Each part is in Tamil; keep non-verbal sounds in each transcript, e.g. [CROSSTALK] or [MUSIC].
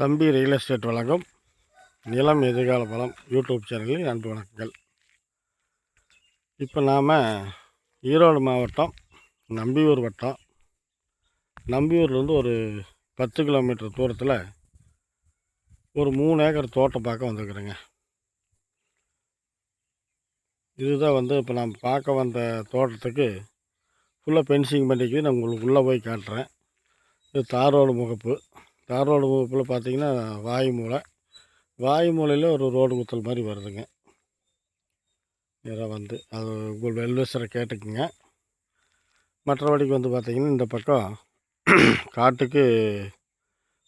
தம்பி ரியல் எஸ்டேட் வழங்கும். நிலம் எதிர்கால பலம் யூடியூப் சேனலில் அன்பு வணக்கங்கள். இப்போ நாம் ஈரோடு மாவட்டம் நம்பியூர் வட்டம். நம்பியூர்லேருந்து ஒரு பத்து கிலோமீட்டர் தூரத்தில் ஒரு மூணு ஏக்கர் தோட்டம் பார்க்க வந்துருக்குறேங்க. இதுதான் வந்து இப்போ நாம் பார்க்க வந்த தோட்டத்துக்கு ஃபுல்லாக பென்சிங் பண்ணிக்கு நான் உங்களுக்கு உள்ளே போய் காட்டுறேன். இது தாரோடு முகப்பு. தார் ரோடு வகுப்பில் பார்த்தீங்கன்னா வாயு மூலை வாயு மூலையில் ஒரு ரோடு குத்தல் மாதிரி வருதுங்க. நேராக வந்து அது உங்கள் வெல்வெசரை கேட்டுக்குங்க. மற்றபடிக்கு வந்து பார்த்திங்கன்னா இந்த பக்கம் காட்டுக்கு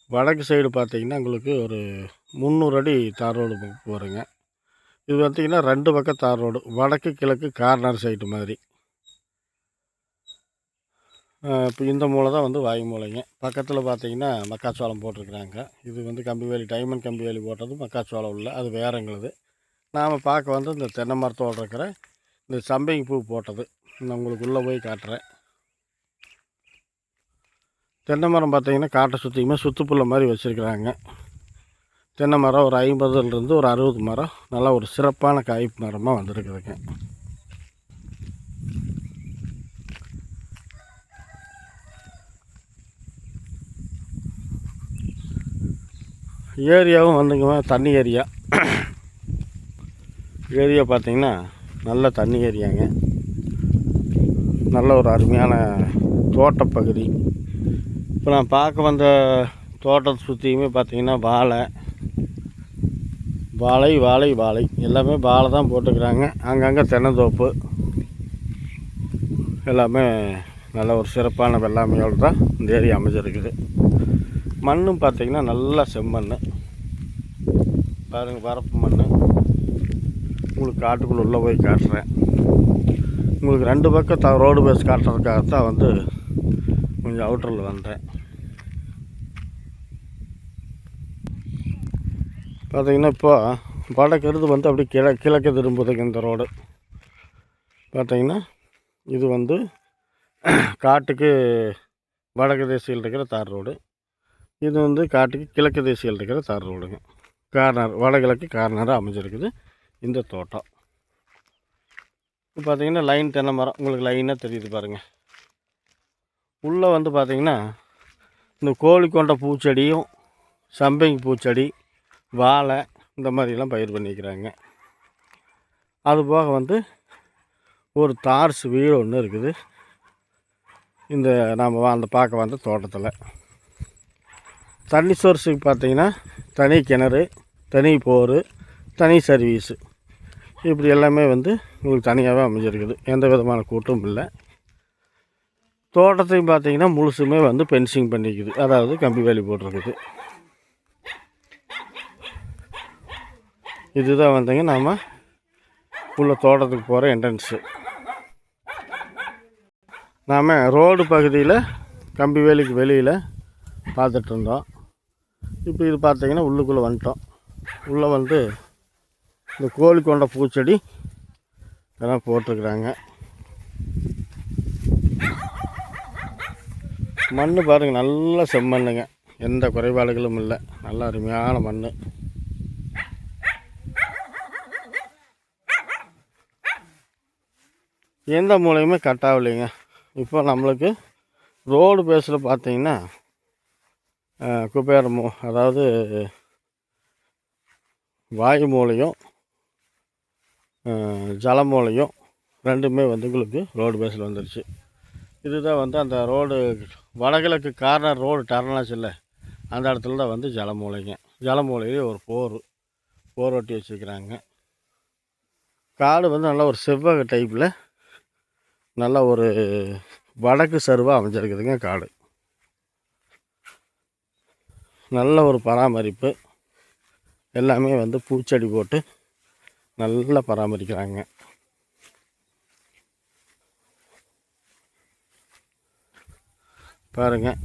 வடக்கு சைடு பார்த்திங்கன்னா உங்களுக்கு ஒரு முந்நூறு அடி தார் ரோடு வகுப்பு வருங்க இது பார்த்திங்கன்னா ரெண்டு பக்கம் தார் ரோடு வடக்கு கிழக்கு கார்னர் சைடு மாதிரி. இப்போ இந்த மூளை தான் வந்து வாயு மூளைங்க. பக்கத்தில் பார்த்தீங்கன்னா மக்காச்சோளம் போட்டிருக்கிறாங்க. இது வந்து கம்பி வேலி டைமண்ட் கம்பி வேலி போட்டது மக்காச்சோளம் இல்லை அது வேறங்களுது. நாம் பார்க்க வந்து இந்த தென்னை மரத்தோடு இருக்கிற இந்த சம்பங்கி பூ போட்டது. நான் உங்களுக்கு உள்ளே போய் காட்டுறேன். தென்னை மரம் பார்த்தீங்கன்னா காட்டை சுற்றியுமே சுற்றுப்புள்ள மாதிரி வச்சுருக்குறாங்க. தென்னை மரம் ஒரு ஐம்பதுலேருந்து ஒரு அறுபது மரம். நல்லா ஒரு சிறப்பான காய்ப்பு மரமாக வந்திருக்குதுங்க. ஏரியாவும் வந்துங்க தண்ணி ஏரியா. ஏரியா பார்த்திங்கன்னா நல்ல தண்ணி ஏரியாங்க. நல்ல ஒரு அருமையான தோட்டப்பகுதி இப்போ நான் பார்க்க வந்த தோட்டத்தை சுற்றியுமே பார்த்திங்கன்னா வாழை. வாழை வாழை வாழை. எல்லாமே வாழை தான் போட்டுக்கிறாங்க. அங்கங்கே தென்னந்தோப்பு. எல்லாமே நல்ல ஒரு சிறப்பான வெள்ளாமையோடு தான் இந்த ஏரியா அமைஞ்சிருக்குது. மண்ணும் பார்த்திங்கன்னா நல்லா செம்மண் பாருங்கள் வரப்பு மண் உங்களுக்கு காட்டுக்குள்ளே உள்ளே போய் காட்டுறேன். உங்களுக்கு ரெண்டு பக்கம் த ரோடு பேஸ் காட்டுறதுக்காகத்தான் வந்து கொஞ்சம் அவுட்டரில் வந்தேன். பார்த்தீங்கன்னா இப்போ வடக்கிறது வந்து அப்படி கிழ கிழக்கு திரும்புதுங்க இந்த ரோடு பார்த்தீங்கன்னா இது வந்து [CLEARS THROAT] காட்டுக்கு வடக்கு தேசியில் இருக்கிற தார் ரோடு இது வந்து காட்டுக்கு கிழக்கு திசையில் இருக்கிற தார் ரோடுங்க. கார்னர் வடகிழக்கு கார்னராக அமைஞ்சிருக்குது. இந்த தோட்டம். இப்போ பார்த்திங்கன்னா லைன் தென்னை மரம். உங்களுக்கு லைனாக தெரியுது பாருங்கள் உள்ளே வந்து பார்த்திங்கன்னா இந்த கோழி கொண்ட பூச்செடியும் சம்பங்கி பூச்செடி வாழை இந்த மாதிரிலாம் பயிர் பண்ணிக்கிறாங்க. அதுபோக வந்து ஒரு தார்ஸ் வீடு ஒன்று இருக்குது. இந்த நாம் அந்த பார்க்க வந்த தோட்டத்தில். தண்ணி சோர்ஸுக்கு பார்த்தீங்கன்னா தனி கிணறு தனி போர் தனி சர்வீஸு இப்படி எல்லாமே வந்து உங்களுக்கு தனியாகவே அமைஞ்சிருக்குது. எந்த விதமான கூட்டும் இல்லை. தோட்டத்தையும் பார்த்தீங்கன்னா முழுசுமே வந்து பென்சிங் பண்ணிக்குது. அதாவது கம்பி வேலி போட்டிருக்குது. இதுதான் வந்துங்க நாம் உள்ள தோட்டத்துக்கு போகிற என்ட்ரன்ஸு நாம் ரோடு பகுதியில் கம்பி வேலிக்கு வெளியில் பார்த்துட்டு இருந்தோம். இப்போ இது பார்த்தீங்கன்னா உள்ளுக்குள்ளே வந்துட்டோம். உள்ளே வந்து இந்த கோழி கொண்ட பூச்செடி இதெல்லாம் போட்டிருக்குறாங்க. மண் பாருங்கள் நல்ல செம்மண்ணுங்க. எந்த குறைபாடுகளும் இல்லை. நல்ல அருமையான மண் எந்த மூலையுமே கட் ஆகலைங்க இப்போ நம்மளுக்கு ரோடு பேஸில் பார்த்தீங்கன்னா குபேரமோ அதாவது வாயு மூலையும் ஜல மூலையும் ரெண்டுமே வந்து உங்களுக்கு ரோடு பேஸில் வந்துருச்சு. இதுதான் வந்து அந்த ரோடு வடகிழக்கு கார்னர் ரோடு டர்னாச்சு இல்லை. அந்த இடத்துல தான் வந்து ஜல மூலைங்க. ஒரு போர் போர் ஒட்டி வச்சுருக்கிறாங்க. காடு வந்து நல்லா ஒரு செவ்வக டைப்பில் நல்ல ஒரு வடக்கு சருவாக அமைஞ்சிருக்குதுங்க காடு. நல்ல ஒரு பராமரிப்பு. எல்லாமே வந்து பூச்செடி போட்டு நல்லா பராமரிக்கிறாங்க. பாருங்கள்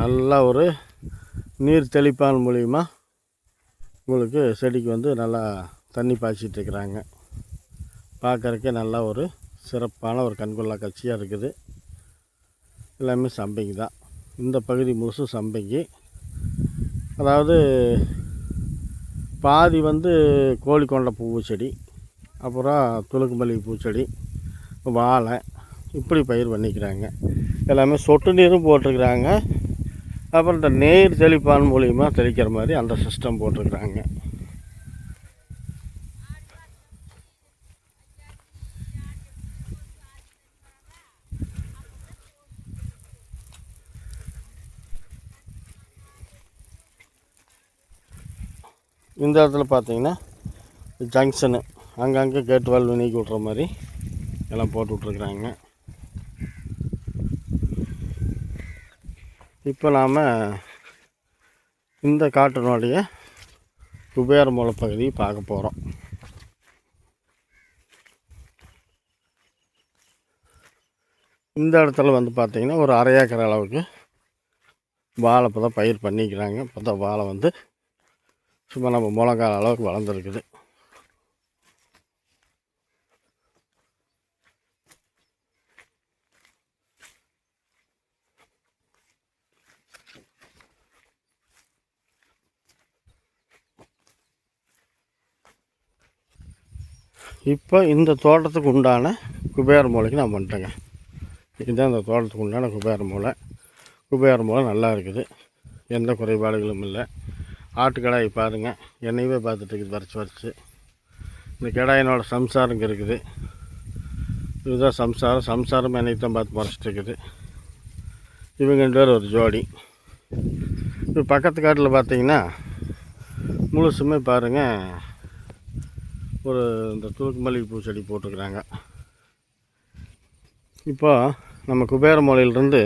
நல்லா ஒரு நீர் தெளிப்பான் மூலிமா உங்களுக்கு செடிக்கு வந்து நல்லா தண்ணி பாய்ச்சிட்ருக்குறாங்க பார்க்குறக்கே நல்லா ஒரு சிறப்பான ஒரு கண்கொள்ளா காட்சியாக இருக்குது. எல்லாமே சம்பங்கி தான். இந்த பகுதி முழுசும் சம்பங்கி. அதாவது பாதி வந்து கோழிக்கொண்ட பூச்செடி அப்புறம் துளுக்கு மல்லிகை பூச்செடி வாழை இப்படி பயிர் பண்ணிக்கிறாங்க. எல்லாமே சொட்டு நீரும் போட்டிருக்கிறாங்க. அப்புறம் இந்த நேர் தெளிப்பான் மூலியமாக தெளிக்கிற மாதிரி அந்த சிஸ்டம் போட்டிருக்கிறாங்க. இந்த இடத்துல பார்த்தீங்கன்னா ஜங்ஷனு அங்கங்கே கேட் வால் நீக்கி விட்ற மாதிரி எல்லாம் போட்டு விட்ருக்குறாங்க இப்போ நாம் இந்த காட்டினுடைய குபேர மூலப்பகுதியை பார்க்க போகிறோம் இந்த இடத்துல வந்து பார்த்திங்கன்னா ஒரு அரை ஏக்கர் அளவுக்கு வாழை இப்போ தான் பயிர் பண்ணிக்கிறாங்க. இப்போ தான் வாழை வந்து சும்மா நம்ம முழங்கால் அளவுக்கு வளர்ந்துருக்குது. இப்போ இந்த தோட்டத்துக்கு உண்டான குபேர மூளைக்கு நான் பண்ணிட்டேங்க இதுதான் இந்த தோட்டத்துக்கு உண்டான குபேர மூளை. குபேர மூளை நல்லா இருக்குது. எந்த குறைபாடுகளும் இல்லை. ஆட்டுக்கடாய் பாருங்கள் என்னையவே பார்த்துட்டு வரைச்சி வரைச்சி இந்த கடாயினோட சம்சாரம் இருக்குது. இதுதான் சம்சாரம். சம்சாரம் என்னை தான் பார்த்து முறைச்சிட்டுருக்குது இவங்க ரெண்டு பேர் ஒரு ஜோடி. இப்போ பக்கத்து காட்டில் பார்த்தீங்கன்னா முழுசுமே பாருங்கள் ஒரு இந்த துளுக்கு மல்லிகை பூ செடி போட்டிருக்குறாங்க. இப்போ நம்ம குபேர மூலையிலேருந்து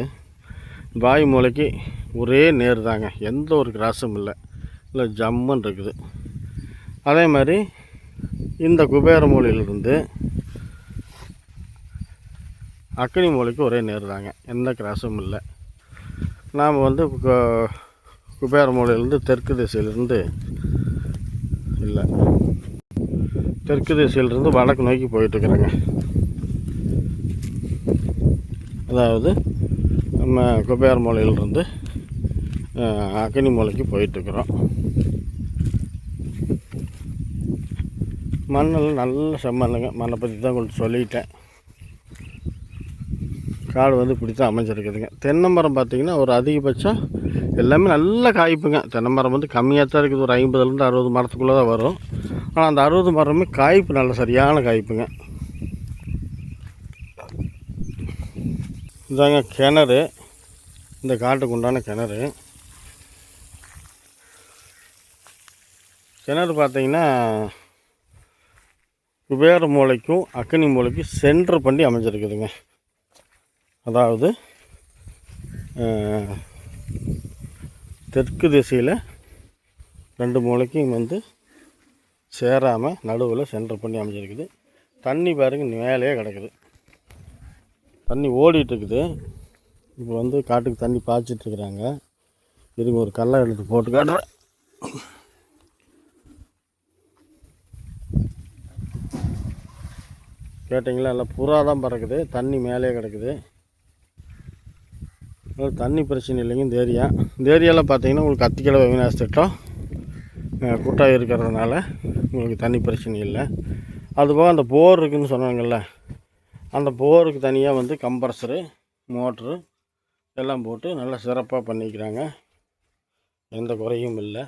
வாயு மூலைக்கு ஒரே நேர் தாங்க எந்த ஒரு கிராஸும் இல்லை. இல்லை ஜம்முன்னு இருக்குது. அதே மாதிரி இந்த குபேர மூலையிலிருந்து அக்னி மூலைக்கு ஒரே நேர் தாங்க. எந்த கிராஸும் இல்லை. நாம் வந்து குபேர மூலையிலேருந்து தெற்கு திசையிலிருந்து இல்லை. தெற்கு திசையிலிருந்து வடக்கு நோக்கி போயிட்டுருக்குறேங்க. அதாவது நம்ம குபேர மூலையிலிருந்து அக்னி மூலைக்கு போயிட்டுருக்குறோம். மண்ணெல்லாம் நல்ல செம்மண்ணுங்க மண்ணை பற்றி தான் கொஞ்சம் சொல்லிட்டேன். காடு வந்து இப்படி தான் அமைஞ்சிருக்குதுங்க. தென்னை மரம் பார்த்திங்கன்னா ஒரு அதிகபட்சம் எல்லாமே நல்ல காய்ப்புங்க. தென்னை மரம் வந்து கம்மியாக தான் இருக்குது. ஒரு ஐம்பதுலேருந்து அறுபது மரத்துக்குள்ளே தான் வரும். ஆனால் அந்த அறுபது மரமே காய்ப்பு நல்ல சரியான காய்ப்புங்க. இதாங்க கிணறு. இந்த காட்டுக்கு உண்டான கிணறு. கிணறு பார்த்திங்கன்னா குபேர மூளைக்கும் அக்னி மூளைக்கும் சென்டர் பண்ணி அமைஞ்சிருக்குதுங்க. அதாவது தெற்கு திசையில் ரெண்டு மூளைக்கும் வந்து சேராமல் நடுவில் சென்டர் பண்ணி அமைஞ்சிருக்குது. தண்ணி பாருங்க மேலேயே கிடக்குது. தண்ணி ஓடிட்டுருக்குது. இப்போ வந்து காட்டுக்கு தண்ணி பாய்ச்சிட்ருக்குறாங்க. இருங்க ஒரு கல்லை எடுத்து போட்டு காட்டுறேன். கேட்டிங்களா? எல்லாம் புறா தான் பறக்குது. தண்ணி மேலே கிடக்குது. தண்ணி பிரச்சனை இல்லைங்க இந்த ஏரியா. இந்த ஏரியாவில் பார்த்தீங்கன்னா உங்களுக்கு அத்திக்கிழமை விநாயகர் திட்டம் கூட்டாக இருக்கிறதுனால உங்களுக்கு தண்ணி பிரச்சனை இல்லை. அதுபோக அந்த போர் இருக்குதுன்னு சொன்னாங்கல்ல அந்த போருக்கு தனியாக வந்து கம்ப்ரஸரு மோட்ரு எல்லாம் போட்டு நல்லா சிறப்பாக பண்ணிக்கிறாங்க. எந்த குறையும் இல்லை.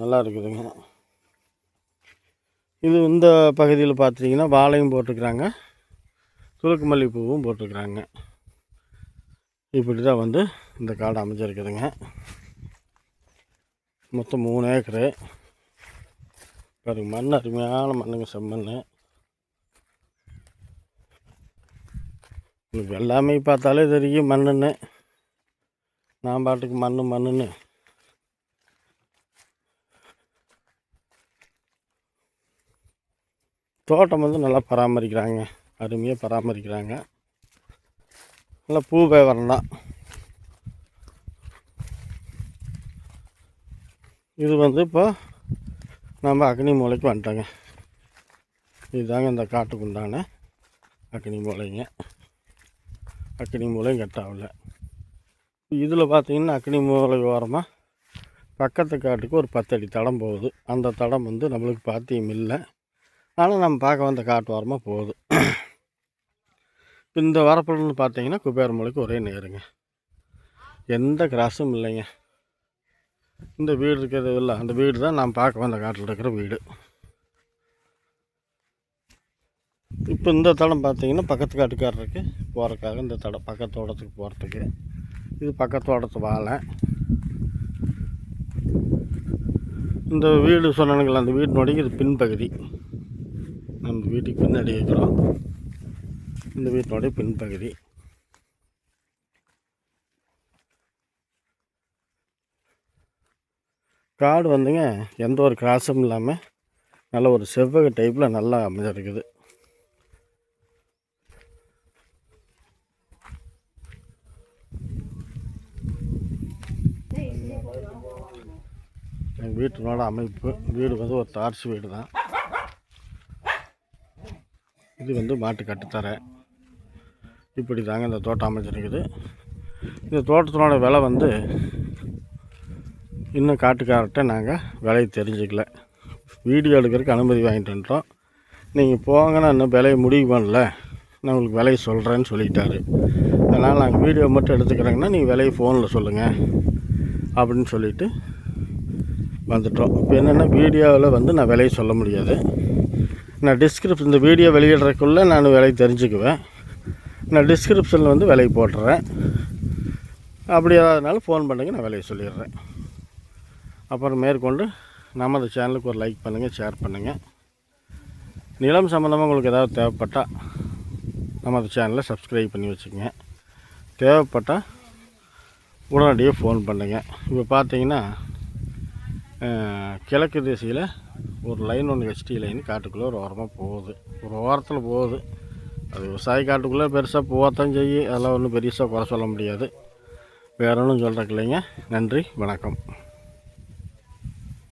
நல்லா இருக்குதுங்க. இது இந்த பகுதியில் பார்த்துட்டிங்கன்னா வாழையும் போட்டிருக்கிறாங்க. துளுக்கு மல்லிகைப்பூவும் போட்டிருக்கிறாங்க. இப்படி தான் வந்து இந்த காடு அமைஞ்சிருக்குதுங்க. மொத்தம் மூணு ஏக்கரு. பாருங்க மண் அருமையான மண்ணுங்க செம்மண் உங்களுக்கு எல்லாமே பார்த்தாலே தெரியும் மண்ணுன்னு. நான் பாட்டுக்கு மண்ணு மண்ணுன்னு. தோட்டம் வந்து நல்லா பராமரிக்கிறாங்க. அருமையாக பராமரிக்கிறாங்க. நல்லா பூ வியாபாரம் தான். இது வந்து இப்போ நம்ம அக்னி மூலைக்கு வந்துட்டோங்க. இதுதாங்க இந்த காட்டுக்கு உண்டான அக்னி மூலைங்க. அக்னி மூலையும் கட் இதில் பார்த்தீங்கன்னா அக்னி மூலை ஓரமாக பக்கத்து காட்டுக்கு ஒரு பத்தடி தடம் போகுது. அந்த தடம் வந்து நம்மளுக்கு பாத்தியம் இல்லை. ஆனால் நம்ம பார்க்க வந்த காட்டு ஓரமாக போகுது. இந்த வரப்புலன்னு பார்த்தீங்கன்னா குபேரமலைக்கு ஒரே நேருங்க. எந்த கிராஸும் இல்லைங்க. இந்த வீடு இருக்கிறது இல்லை. அந்த வீடு தான் நான் பார்க்க வந்த காட்டில் இருக்கிற வீடு. இப்போ இந்த தடம் பார்த்தீங்கன்னா பக்கத்து காட்டுக்காரருக்கு போகிறதுக்காக இந்த தடம் பக்கத்து தோட்டத்துக்கு போகிறதுக்கு இது பக்கத்து தோட்டத்து வாழை. இந்த வீடு சொன்னானுங்களா அந்த வீடு நோடிக்கு இது பின்பகுதி. நம்ம வீட்டுக்கு பின்னாடி இருக்கிறோம். இந்த வீட்டினுடைய பின்பகுதி. காடு வந்துங்க எந்த ஒரு கிராஸும் இல்லாமல் நல்ல ஒரு செவ்வக டைப்பில் நல்லா அமைஞ்சிருக்குது. எங்கள் வீட்டினோட அமைப்பு வீடு வந்து ஒரு டார்ச் வீடு தான் இது வந்து மாட்டு கட்டுத்தரை. இப்படி தாங்க இந்த தோட்டம் அமைஞ்சிருக்குது. இந்த தோட்டத்தினோட விலை வந்து இன்னும் காட்டுக்காரர்கிட்ட நாங்கள் விலையை தெரிஞ்சுக்கல. வீடியோ எடுக்கிறதுக்கு அனுமதி வாங்கிட்டு வந்துட்டோம். நீங்கள் போங்கன்னா இன்னும் விலையை முடிவு பண்ணல. நான் உங்களுக்கு விலையை சொல்கிறேன்னு சொல்லிட்டாரு. அதனால் நாங்கள் வீடியோ மட்டும் எடுத்துக்கிறேங்கன்னா நீங்கள் விலையை ஃபோனில் சொல்லுங்கள் அப்படின்னு சொல்லிவிட்டு வந்துட்டோம். இப்போ என்னென்னா வீடியோவில் வந்து நான் விலையை சொல்ல முடியாது. நான் டிஸ்கிரிப்ஷன் இந்த வீடியோ வெளியிடுறதுக்குள்ளே நான் விலை தெரிஞ்சுக்குவேன். நான் டிஸ்கிரிப்ஷனில் வந்து விலையை போட்டுறேன். அப்படி ஏதாவதுனாலும் ஃபோன் பண்ணுங்கள் நான் விலையை சொல்லிடுறேன். அப்புறம் மேற்கொண்டு நமது சேனலுக்கு ஒரு லைக் பண்ணுங்கள் ஷேர் பண்ணுங்கள் நிலம் சம்மந்தமாக உங்களுக்கு ஏதாவது தேவைப்பட்டால் நமது சேனலை சப்ஸ்கிரைப் பண்ணி வச்சுக்கோங்க. தேவைப்பட்டால் உடனடியாக ஃபோன் பண்ணுங்கள் இப்போ பார்த்தீங்கன்னா கிழக்கு திசையில் ஒரு லைன் ஒன்று ஹெச்டி லைன் காட்டுக்குள்ளே ஒரு ஓரமாக போகுது. ஒரு ஓரத்தில் போகுது. அது விவசாய காட்டுக்குள்ளே பெருசாக போகத்தான் செய்யும். அதெல்லாம் ஒன்றும் பெருசாக குறை சொல்ல முடியாது. வேற ஒன்றும் சொல்கிறக்கு இல்லைங்க. நன்றி. வணக்கம்.